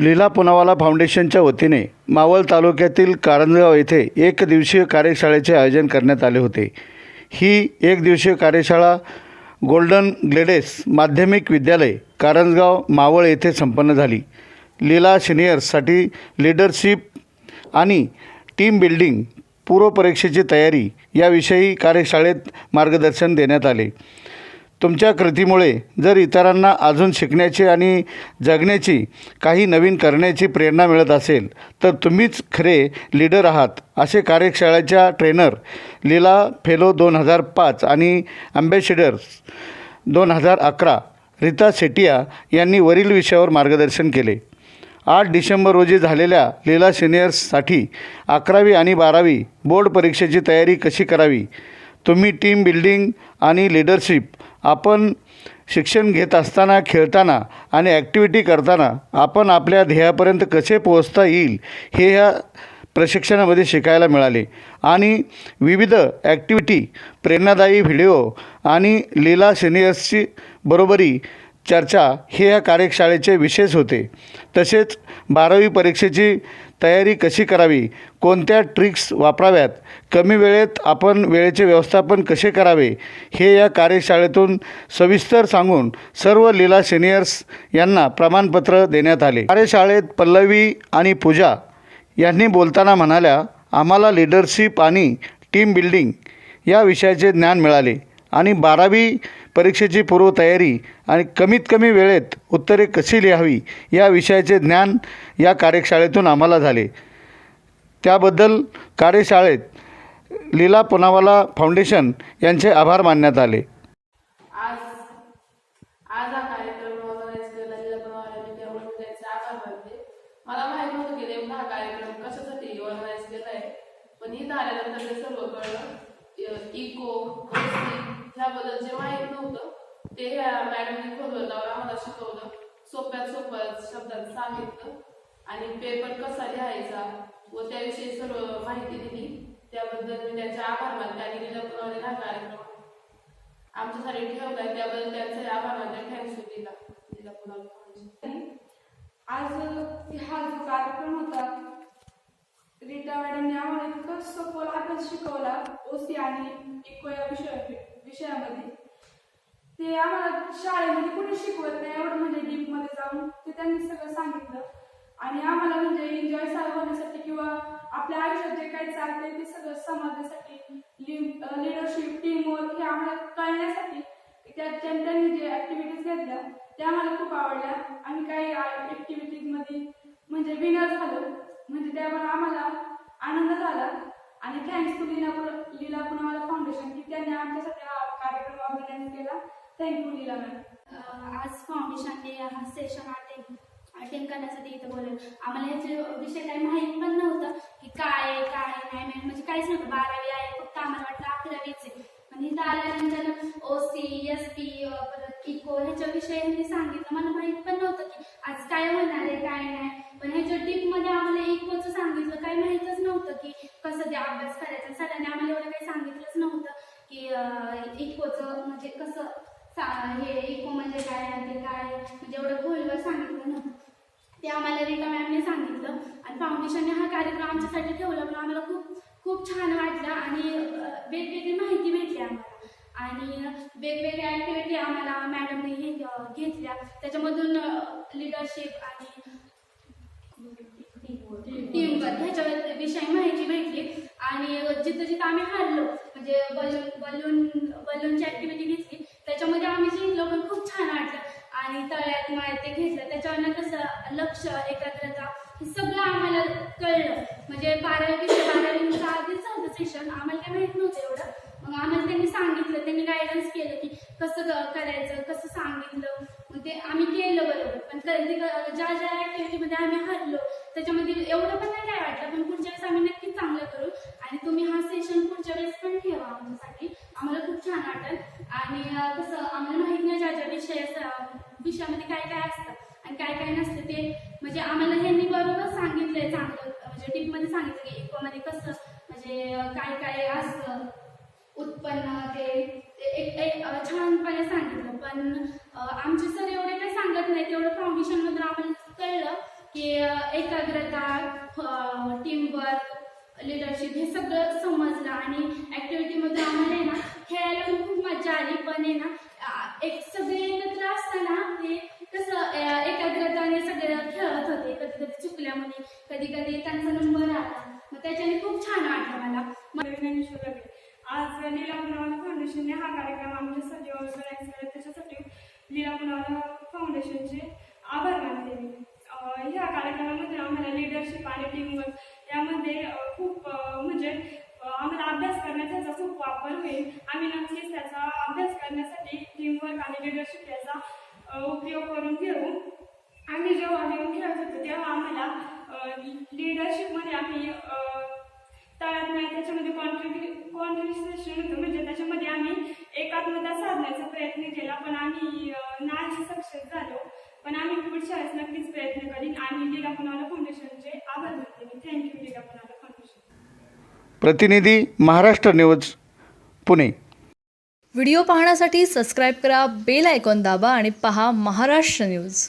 लीला पुनावाला फाउंडेशनच्या वतीने मावळ तालुक्यातील कारंजगाव येथे एक दिवसीय कार्यशाळेचे आयोजन करण्यात आले होते. ही एक दिवसीय कार्यशाळा गोल्डन ग्लेडेस माध्यमिक विद्यालय कारंजगाव मावळ येथे संपन्न झाली. लीला सिनियर्ससाठी लीडरशिप आणि टीम बिल्डिंग पूर्वपरीक्षेची तयारी याविषयी कार्यशाळेत मार्गदर्शन देण्यात आले. तुमच्या कृतीमुळे जर इतरांना अजून शिकण्याची आणि जगण्याची काही नवीन करण्याची प्रेरणा मिळत असेल तर तुम्हीच खरे लीडर आहात असे कार्यशाळेच्या ट्रेनर लीला फेलो दोन हजार पाच आणि अँबॅसिडर्स दोन हजार अकरा रीता सेटिया यांनी वरील विषयावर मार्गदर्शन केले. आठ डिसेंबर रोजी झालेल्या लीला सिनियर्ससाठी अकरावी आणि बारावी बोर्ड परीक्षेची तयारी कशी करावी? तुम्ही टीम बिल्डिंग आणि लीडरशिप आपण शिक्षण घेत असताना खेळताना आणि ॲक्टिव्हिटी करताना आपण आपल्या ध्येयापर्यंत कसे पोहोचता येईल हे ह्या प्रशिक्षणामध्ये शिकायला मिळाले. आणि विविध ॲक्टिव्हिटी प्रेरणादायी व्हिडिओ आणि लीला सिनियर्सची बरोबरी चर्चा हे या कार्यशाळेचे विशेष होते. तसेच बारावी परीक्षेची तयारी कशी करावी? कोणत्या ट्रिक्स वापराव्यात? कमी वेळेत आपण वेळेचे व्यवस्थापन कसे करावे? हे या कार्यशाळेतून सविस्तर सांगून सर्व लीला सिनियर्स यांना प्रमाणपत्र देण्यात आले. कार्यशाळेत पल्लवी आणि पूजा यांनी बोलताना म्हणाल्या आम्हाला लीडरशिप आणि टीम बिल्डिंग या विषयाचे ज्ञान मिळाले. आणि बारावी परीक्षेची पूर्वतयारी आणि कमीत कमी वेळेत उत्तरे कशी लिहावी या विषयाचे ज्ञान या कार्यशाळेतून आम्हाला झाले. त्याबद्दल कार्यशाळेत लीला पुनावाला फाउंडेशन यांचे आभार मानण्यात आले. मला माहीत नव्हतं की नेमका हा कार्यक्रम कशासाठी ऑर्गनाईज पण इथं आल्यानंतर ते सर्व कळलं. इको ह्याबद्दल जे माहीत नव्हतं ते ह्या मॅडमने खोलवर लावून आम्हाला शिकवलं. सोप्यात सोप्या शब्दात सांगितलं. आणि पेपर कसा लिहायचा व त्याविषयी सर्व माहिती दिली. त्याबद्दल मी त्यांचे आभार मानते आणि गेल्या बनवलेला हा कार्यक्रम आमच्यासाठी ठेवलाय त्याबद्दल त्यांचे आभार मानते. थँक्यू दिला दिला पुन्हा आज हा जो कार्यक्रम होता रीटा मॅडमने आम्हाला इतकं सखोल अभ्यास शिकवला ओसी आणि इको या विषय विषयामध्ये. ते आम्हाला शाळेमध्ये कुणी शिकवत नाही एवढं म्हणजे डीपमध्ये जाऊन ते त्यांनी सगळं सांगितलं. आणि आम्हाला म्हणजे एन्जॉय होण्यासाठी किंवा आपल्या आयुष्यात जे काही चालतंय ते सगळं समजण्यासाठी लिडरशिप टीमवर्क हे आम्हाला कळण्यासाठी त्या त्यांनी जे ऍक्टिव्हिटीज घेतल्या त्या आम्हाला खूप आवडल्या. आम्ही काही ऍक्टिव्हिटीजमध्ये म्हणजे विनर झालो. म्हणजे त्यावर आम्हाला आनंद झाला. आणि thanks to Leela Leela Poonawalla foundation की त्यांनी आमच्यासाठी हा कार्यक्रम ऑर्गनाईज केला. थँक्यू लीला मॅम आज फाउंडेशनने हा सेशन अटेंड अटेंड करण्यासाठी इथं बोलवलं आम्हाला याचे विषय काही माहीत पण नव्हतं की काय आहे काय नाही नाही म्हणजे काहीच नव्हतं. बारावी आहे फक्त आम्हाला वाटलं अकरावीच आहे. पण इथं आल्यानंतर ओ सी एस पी परत इको ह्याच्या विषयी ह्यांनी सांगितलं. मला माहीत पण नव्हतं की आज काय होणार आहे काय नाही. पण ह्याच्या डीपमध्ये आम्हाला इकोचं सांगितलं काही माहीतच नव्हतं की कसं ते अभ्यास करायचा. सरांनी आम्हाला एवढं काही सांगितलंच नव्हतं की इकोचं म्हणजे कसं हे इको म्हणजे काय आणि ते काय? म्हणजे एवढं खोलवर सांगितलं नव्हतं. ते आम्हाला रीता मॅमने सांगितलं आणि फाउंडेशनने हा कार्यक्रम आमच्यासाठी ठेवला. म्हणून आम्हाला खूप खूप छान वाटलं आणि वेगवेगळी माहिती भेटली आम्हाला. आणि वेगवेगळ्या ॲक्टिव्हिटी आम्हाला मॅडमने हे घेतल्या. त्याच्यामधून लिडरशिप आणि टीमवर्क ह्याच्या विषयी माहिती भेटली. आणि जिथं जिथं आम्ही हारलो म्हणजे बलून बलून बलूनची ऍक्टिव्हिटी घेतली त्याच्यामध्ये आम्ही जिंकलो पण खूप छान वाटलं. आणि तळ्यात मळ्यात ते घेतलं. त्याच्यावरनं कसं लक्ष एकाग्रता हे सगळं आम्हाला कळलं. म्हणजे बारावी बारावीच्या आधीच होतं सेशन आम्हाला काही माहीत नव्हतं एवढं. मग आम्हाला त्यांनी सांगितलं. त्यांनी गायडन्स केलं की कसं करायचं कसं सांगितलं. मग ते आम्ही केलं बरोबर. पण कधी ज्या ज्या ॲक्टिव्हिटीमध्ये आम्ही हरलो त्याच्यामध्ये एवढं पण नाही काय वाटलं. पण पुढच्या वेळेस आम्ही नक्कीच चांगलं करू. आणि तुम्ही हा सेशन पुढच्या वेळेस पण ठेवा आमच्यासाठी. आम्हाला खूप छान वाटेल. आणि कसं आम्हाला माहीत नाही ज्या ज्या विषय विषयामध्ये काय काय असतं आणि काय काय नसतं ते. म्हणजे आम्हाला ह्यांनी बरोबर सांगितलंय चांगलं. म्हणजे टिपमध्ये सांगितलं की इकोमध्ये कसं म्हणजे काय काय असतं. उत्पन्न ते ते एक एक छानपणे सांगितलं. पण आमचे सर एवढे काही सांगत नाही तेवढं फाउंडेशनमधून आम्हाला कळलं की एकाग्रता टीमवर्क लिडरशिप हे सगळं समजलं आणि ॲक्टिव्हिटीमध्ये आम्हाला आहे ना खेळायला खूप मजा आली. पण आहे ना एक सगळे एकत्र असताना ते कसं एकाग्रताने सगळे खेळत होते. कधी कधी चुकल्यामुळे कधी कधी त्यांचा नंबर आला. मग त्याच्याने खूप छान वाटलं मला. ज्ञानेश्वर आज लीला पुनावाला फाउंडेशनने हा कार्यक्रम आमच्यासाठी ऑर्गनाईज केला त्याच्यासाठी लीला पुनावाला फाउंडेशनचे आभार मानते मी. ह्या कार्यक्रमामध्ये आम्हाला लिडरशिप आणि टीमवर्क यामध्ये खूप म्हणजे आम्हाला अभ्यास करण्याचा याचा खूप वापर होईल. आम्ही नक्कीच त्याचा अभ्यास करण्यासाठी टीमवर्क आणि लिडरशिप याचा उपयोग करून घेऊ. आम्ही जेव्हा गेम खेळत होतो तेव्हा आम्हाला लिडरशिपमध्ये आम्ही तळात नाही. त्याच्यामध्ये कॉन्ट्रीब्यू कॉन्ट्रीब्युशन होतं. म्हणजे त्याच्यामध्ये आम्ही एकात्मता साधण्याचा प्रयत्न केला पण आम्ही नाही सक्सेस झालो. पण आम्ही पुढच्या वेळेस नक्कीच प्रयत्न करीन आणि लीला पुनावाला फाउंडेशनचे आभार मानते मी. Thank you Leela Poonawalla foundation प्रतिनिधी महाराष्ट्र न्यूज पुणे. व्हिडिओ पाहण्यासाठी सबस्क्राईब करा बेल आयकॉन दाबा आणि पहा महाराष्ट्र न्यूज